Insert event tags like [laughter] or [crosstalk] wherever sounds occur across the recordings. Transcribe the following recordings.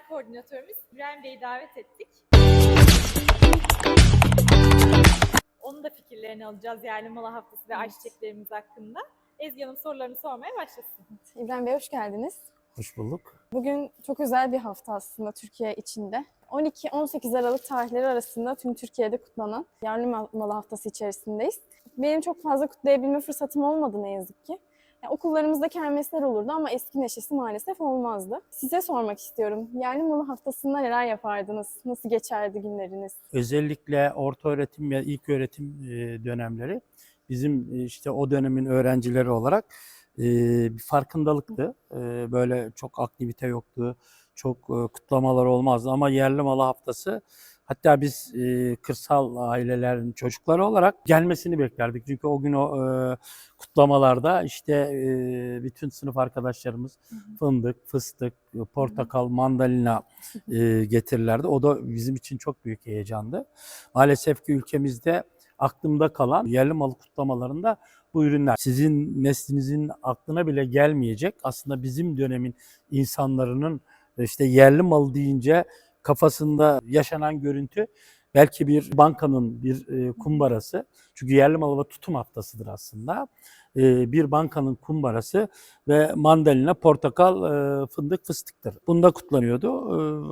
Genel Koordinatörümüz İbrahim Bey'i davet ettik. Onun da fikirlerini alacağız yerli malı haftası ve ayçiçeklerimiz hakkında. Ezgi Hanım sorularını sormaya başlasın. İbrahim Bey hoş geldiniz. Hoş bulduk. Bugün çok özel bir hafta aslında Türkiye içinde. 12-18 Aralık tarihleri arasında tüm Türkiye'de kutlanan Yerli Mal- Malı Haftası içerisindeyiz. Benim çok fazla kutlayabilme fırsatım olmadı ne yazık ki. Yani okullarımızda kermesler olurdu ama eski neşesi maalesef olmazdı. Size sormak istiyorum. Yerli Malı Haftası'nda neler yapardınız? Nasıl geçerdi günleriniz? Özellikle orta öğretim ve ilk öğretim e, dönemleri bizim e, işte o dönemin öğrencileri olarak e, bir farkındalıktı. Böyle çok aktivite yoktu, çok kutlamalar olmazdı ama yerli malı haftası hatta biz e, kırsal ailelerin çocukları olarak gelmesini beklerdik. Çünkü o gün o e, kutlamalarda işte e, bütün sınıf arkadaşlarımız fındık, fıstık, portakal, mandalina [laughs] e, getirirlerdi. O da bizim için çok büyük heyecandı. Maalesef ki ülkemizde aklımda kalan yerli malı kutlamalarında bu ürünler sizin neslinizin aklına bile gelmeyecek. Aslında bizim dönemin insanların işte yerli malı deyince kafasında yaşanan görüntü belki bir bankanın bir e, kumbarası. Çünkü yerli malı tutum haftasıdır aslında. E, bir bankanın kumbarası ve mandalina, portakal, e, fındık, fıstıktır. Bunda kutlanıyordu.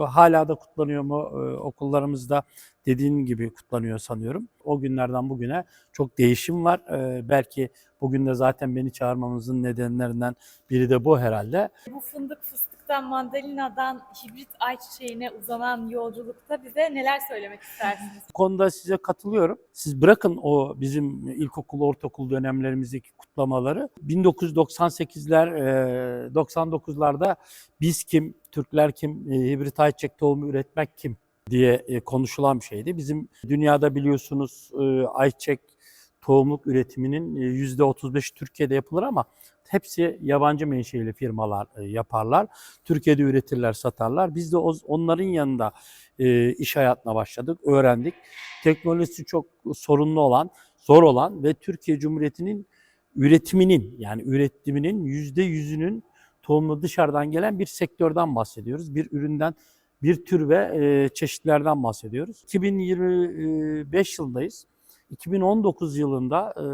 E, hala da kutlanıyor mu okullarımızda dediğin gibi kutlanıyor sanıyorum. O günlerden bugüne çok değişim var. Belki bugün de zaten beni çağırmamızın nedenlerinden biri de bu herhalde. Bu fındık fıstıktan, mandalinadan hibrit ayçiçeğine uzanan yolculukta bize neler söylemek istersiniz? Bu konuda size katılıyorum. Siz bırakın o bizim ilkokul, ortaokul dönemlerimizdeki kutlamaları. 1998'ler, e, 99'larda biz kim, Türkler kim, e, hibrit ayçiçek tohumu üretmek kim diye e, konuşulan bir şeydi. Bizim dünyada biliyorsunuz e, ayçiçek tohumluk üretiminin e, %35'i Türkiye'de yapılır ama hepsi yabancı menşeli firmalar e, yaparlar. Türkiye'de üretirler, satarlar. Biz de onların yanında e, iş hayatına başladık, öğrendik. Teknolojisi çok sorunlu olan, zor olan ve Türkiye Cumhuriyeti'nin üretiminin yani üretiminin yüzde yüzünün tohumlu dışarıdan gelen bir sektörden bahsediyoruz. Bir üründen, bir tür ve e, çeşitlerden bahsediyoruz. 2025 yılındayız. 2019 yılında e,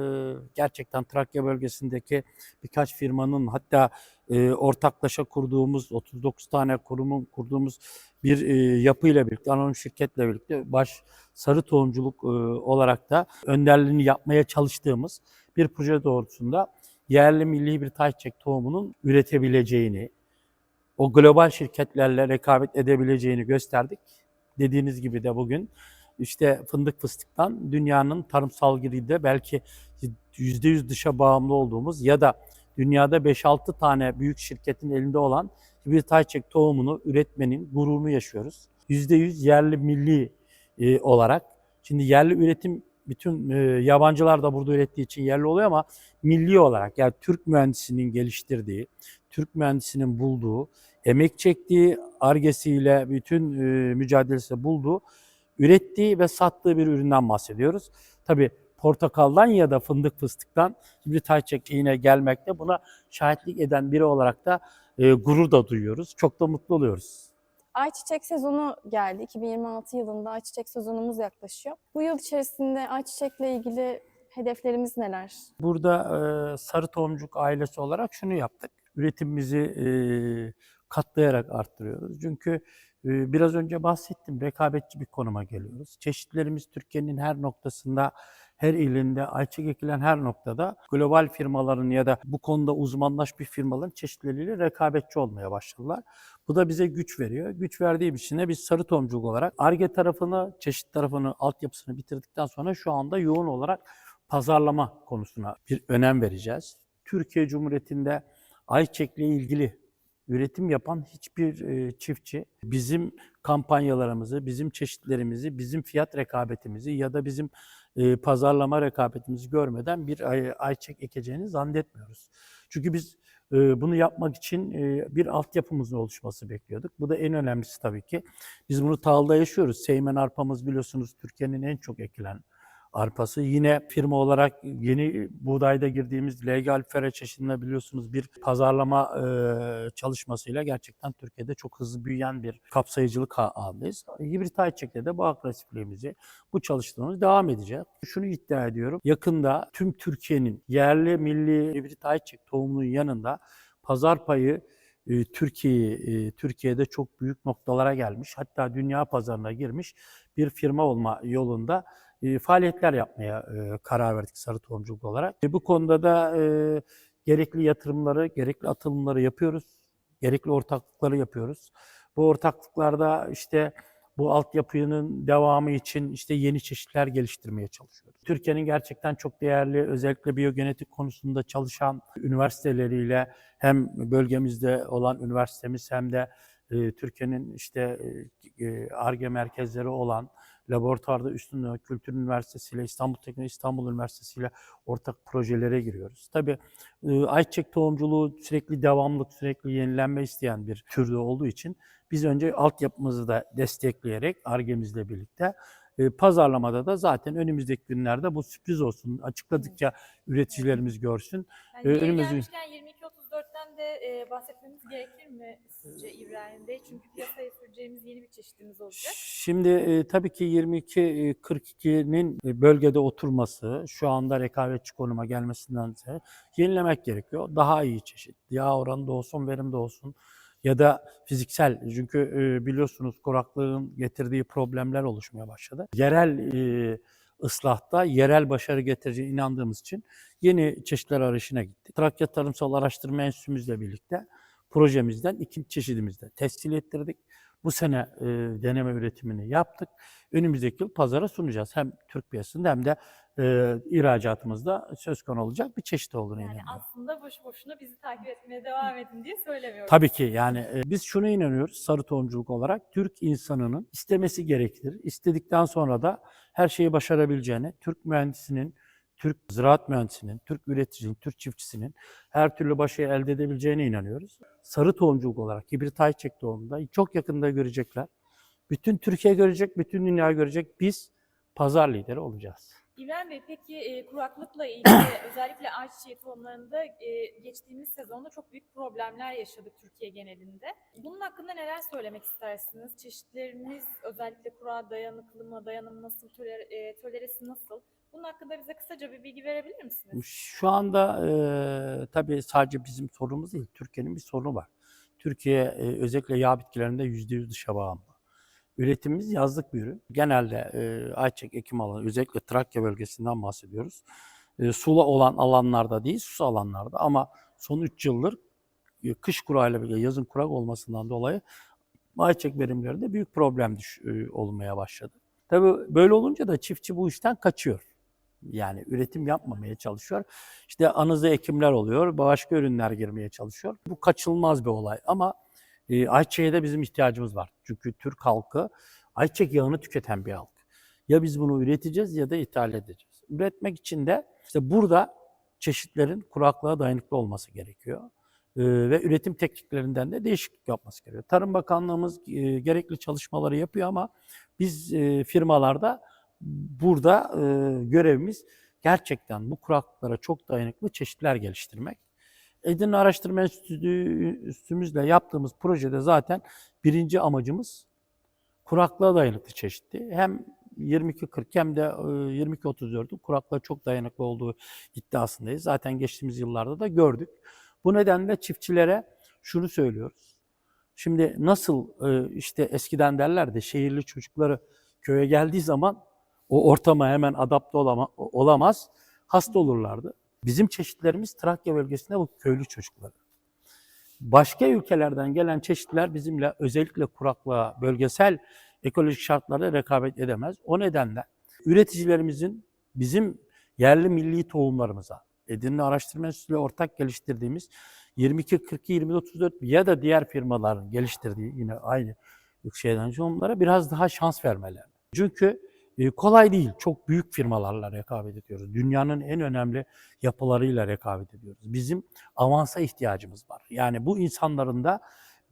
gerçekten Trakya bölgesindeki birkaç firmanın hatta e, ortaklaşa kurduğumuz 39 tane kurumun kurduğumuz bir e, yapıyla birlikte, anonim şirketle birlikte baş sarı tohumculuk olarak da önderliğini yapmaya çalıştığımız bir proje doğrultusunda yerli milli bir ayçiçek tohumunun üretebileceğini, o global şirketlerle rekabet edebileceğini gösterdik. Dediğiniz gibi de bugün işte fındık fıstıktan dünyanın tarımsal giride belki %100 dışa bağımlı olduğumuz ya da dünyada 5-6 tane büyük şirketin elinde olan hibrit ayçiçek tohumunu üretmenin gururunu yaşıyoruz. %100 yerli milli e, olarak. Şimdi yerli üretim bütün e, yabancılar da burada ürettiği için yerli oluyor ama milli olarak yani Türk mühendisinin geliştirdiği, Türk mühendisinin bulduğu, emek çektiği, argesiyle bütün e, mücadelesiyle bulduğu, ürettiği ve sattığı bir üründen bahsediyoruz. Tabii portakaldan ya da fındık fıstıktan hibrit ayçiçeğine gelmekte buna şahitlik eden biri olarak da e, gurur da duyuyoruz. Çok da mutlu oluyoruz. Ayçiçek sezonu geldi. 2026 yılında ayçiçek sezonumuz yaklaşıyor. Bu yıl içerisinde ayçiçekle ilgili hedeflerimiz neler? Burada e, Sarı Tohumcuk ailesi olarak şunu yaptık. Üretimimizi e, katlayarak arttırıyoruz. Çünkü biraz önce bahsettim rekabetçi bir konuma geliyoruz. Çeşitlerimiz Türkiye'nin her noktasında, her ilinde, ayçiçek ekilen her noktada global firmaların ya da bu konuda uzmanlaşmış firmaların çeşitleriyle rekabetçi olmaya başladılar. Bu da bize güç veriyor. Güç verdiği için de biz sarı tohumculuk olarak ARGE tarafını, çeşit tarafını, altyapısını bitirdikten sonra şu anda yoğun olarak pazarlama konusuna bir önem vereceğiz. Türkiye Cumhuriyeti'nde ayçiçekle ilgili üretim yapan hiçbir e, çiftçi bizim kampanyalarımızı, bizim çeşitlerimizi, bizim fiyat rekabetimizi ya da bizim e, pazarlama rekabetimizi görmeden bir ay, ayçiçek ekeceğini zannetmiyoruz. Çünkü biz e, bunu yapmak için bir altyapımızın oluşması bekliyorduk. Bu da en önemlisi tabii ki. Biz bunu Tağlı'da yaşıyoruz. Seymen arpamız biliyorsunuz Türkiye'nin en çok ekilen arpası. Yine firma olarak yeni buğdayda girdiğimiz legal fere çeşidinde biliyorsunuz bir pazarlama e, çalışmasıyla gerçekten Türkiye'de çok hızlı büyüyen bir kapsayıcılık ağındayız. Hibrit ayçiçekte de bu agresifliğimizi, bu çalıştığımız devam edecek. Şunu iddia ediyorum. Yakında tüm Türkiye'nin yerli milli hibrit ayçiçek tohumunun yanında pazar payı Türkiye e, Türkiye'de çok büyük noktalara gelmiş. Hatta dünya pazarına girmiş bir firma olma yolunda e, faaliyetler yapmaya e, karar verdik Sarı Tohumculuk olarak. E, bu konuda da e, gerekli yatırımları, gerekli atılımları yapıyoruz. Gerekli ortaklıkları yapıyoruz. Bu ortaklıklarda işte bu altyapının devamı için işte yeni çeşitler geliştirmeye çalışıyoruz. Türkiye'nin gerçekten çok değerli özellikle biyogenetik konusunda çalışan üniversiteleriyle hem bölgemizde olan üniversitemiz hem de Türkiye'nin işte ARGE merkezleri olan laboratuvarda Üstün Kültür Üniversitesi ile İstanbul Teknik İstanbul Üniversitesi ile ortak projelere giriyoruz. Tabii e, ayçiçek tohumculuğu sürekli devamlık, sürekli yenilenme isteyen bir türde olduğu için biz önce altyapımızı da destekleyerek ARGE'mizle birlikte e, pazarlamada da zaten önümüzdeki günlerde bu sürpriz olsun. Açıkladıkça üreticilerimiz görsün. Yani önümüzü- gelmişken 22-34'ten de e, bahsetmemiz gerekir mi sizce İbrahim Bey? Çünkü piyasaya süreceğimiz yeni bir çeşitimiz olacak. Şimdi e, tabii ki 22-42'nin bölgede oturması, şu anda rekabetçi konuma gelmesindense yenilemek gerekiyor. Daha iyi çeşit, yağ oranı da olsun, verim de olsun ya da fiziksel. Çünkü e, biliyorsunuz kuraklığın getirdiği problemler oluşmaya başladı. Yerel e, ıslahta yerel başarı getireceğine inandığımız için yeni çeşitler arayışına gittik. Trakya Tarımsal Araştırma Enstitümüzle birlikte projemizden iki çeşidimizde tescil ettirdik. Bu sene e, deneme üretimini yaptık. Önümüzdeki yıl pazara sunacağız. Hem Türk piyasasında hem de e, ihracatımızda söz konu olacak bir çeşit olduğunu Yani inanıyorum. aslında boşu boşuna bizi takip etmeye devam edin diye söylemiyoruz. Tabii ki yani e, biz şuna inanıyoruz sarı tohumculuk olarak. Türk insanının istemesi gerektir. İstedikten sonra da her şeyi başarabileceğine, Türk mühendisinin, Türk ziraat mühendisinin, Türk üreticinin, Türk çiftçisinin her türlü başarı elde edebileceğine inanıyoruz. Sarı tohumculuk olarak hibrit ayçiçek tohumunda çok yakında görecekler. Bütün Türkiye görecek, bütün dünya görecek. Biz pazar lideri olacağız. İbrahim Bey peki e, kuraklıkla ilgili [coughs] özellikle ayçiçeği tohumlarında e, geçtiğimiz sezonda çok büyük problemler yaşadık Türkiye genelinde. Bunun hakkında neler söylemek istersiniz? Çeşitlerimiz özellikle kurağa dayanıklı mı, dayanım nasıl, töler, e, toleresi nasıl? Bunun hakkında bize kısaca bir bilgi verebilir misiniz? Şu anda e, tabii sadece bizim sorunumuz değil, Türkiye'nin bir sorunu var. Türkiye e, özellikle yağ bitkilerinde %100 dışa bağımlı. Üretimimiz yazlık bir ürün. Genelde e, ayçiçek ekim alanı, özellikle Trakya bölgesinden bahsediyoruz. E, sula olan alanlarda değil, sus alanlarda ama son 3 yıldır e, kış kurağıyla birlikte yazın kurak olmasından dolayı ayçiçek verimlerinde büyük problem düş, e, olmaya başladı. Tabii böyle olunca da çiftçi bu işten kaçıyor. Yani üretim yapmamaya çalışıyor. İşte anızı ekimler oluyor, başka ürünler girmeye çalışıyor. Bu kaçılmaz bir olay ama e, ayçiçeğe de bizim ihtiyacımız var. Çünkü Türk halkı ayçiçek yağını tüketen bir halk. Ya biz bunu üreteceğiz ya da ithal edeceğiz. Üretmek için de işte burada çeşitlerin kuraklığa dayanıklı olması gerekiyor. E, ve üretim tekniklerinden de değişiklik yapması gerekiyor. Tarım Bakanlığımız e, gerekli çalışmaları yapıyor ama biz e, firmalarda burada e, görevimiz gerçekten bu kuraklıklara çok dayanıklı çeşitler geliştirmek. Edirne Araştırma Enstitümüzle yaptığımız projede zaten birinci amacımız kuraklığa dayanıklı çeşitli. Hem 22-40 hem de e, 22-34'ün kuraklığa çok dayanıklı olduğu iddiasındayız. Zaten geçtiğimiz yıllarda da gördük. Bu nedenle çiftçilere şunu söylüyoruz. Şimdi nasıl e, işte eskiden derlerdi şehirli çocukları köye geldiği zaman o ortama hemen adapte olama, olamaz, hasta olurlardı. Bizim çeşitlerimiz Trakya bölgesinde bu köylü çocukları. Başka ülkelerden gelen çeşitler bizimle özellikle kuraklığa, bölgesel ekolojik şartlarda rekabet edemez. O nedenle üreticilerimizin bizim yerli milli tohumlarımıza, Edirne Araştırma Enstitüsü'yle ortak geliştirdiğimiz 22, 42, 20, 34 ya da diğer firmaların geliştirdiği yine aynı şeyden onlara biraz daha şans vermeler. Çünkü kolay değil. Çok büyük firmalarla rekabet ediyoruz. Dünyanın en önemli yapılarıyla rekabet ediyoruz. Bizim avansa ihtiyacımız var. Yani bu insanların da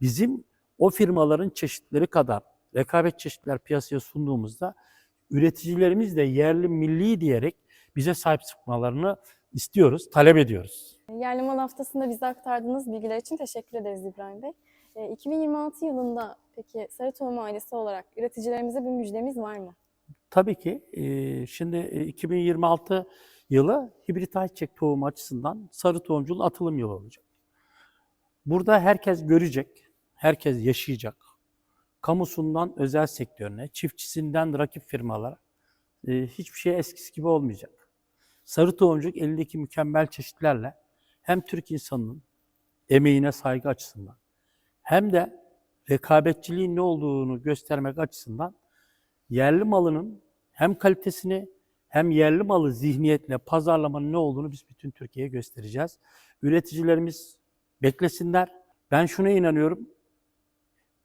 bizim o firmaların çeşitleri kadar rekabet çeşitler piyasaya sunduğumuzda üreticilerimiz de yerli milli diyerek bize sahip çıkmalarını istiyoruz, talep ediyoruz. Yerli mal haftasında bize aktardığınız bilgiler için teşekkür ederiz İbrahim Bey. E, 2026 yılında peki Sarı Tohum ailesi olarak üreticilerimize bir müjdemiz var mı? Tabii ki e, şimdi e, 2026 yılı hibrit ayçiçek tohumu açısından sarı tohumculuğun atılım yılı olacak. Burada herkes görecek, herkes yaşayacak. Kamusundan özel sektörüne, çiftçisinden rakip firmalara e, hiçbir şey eskisi gibi olmayacak. Sarı tohumculuk elindeki mükemmel çeşitlerle hem Türk insanının emeğine saygı açısından hem de rekabetçiliğin ne olduğunu göstermek açısından yerli malının hem kalitesini hem yerli malı zihniyetle pazarlamanın ne olduğunu biz bütün Türkiye'ye göstereceğiz. Üreticilerimiz beklesinler. Ben şuna inanıyorum.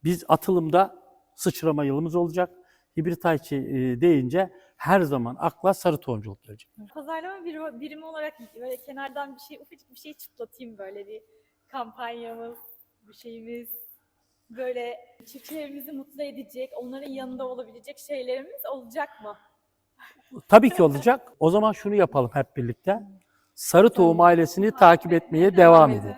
Biz atılımda sıçrama yılımız olacak. Hibrit ayçi e, deyince her zaman akla sarı tohumculuk gelecek. Pazarlama bir- birimi olarak böyle kenardan bir şey, ufacık bir şey çıtlatayım böyle bir kampanyamız, bir şeyimiz. Böyle çiftçilerimizi mutlu edecek, onların yanında olabilecek şeylerimiz olacak mı? Tabii ki olacak. O zaman şunu yapalım hep birlikte. Sarı tohum ailesini takip etmeye devam edin.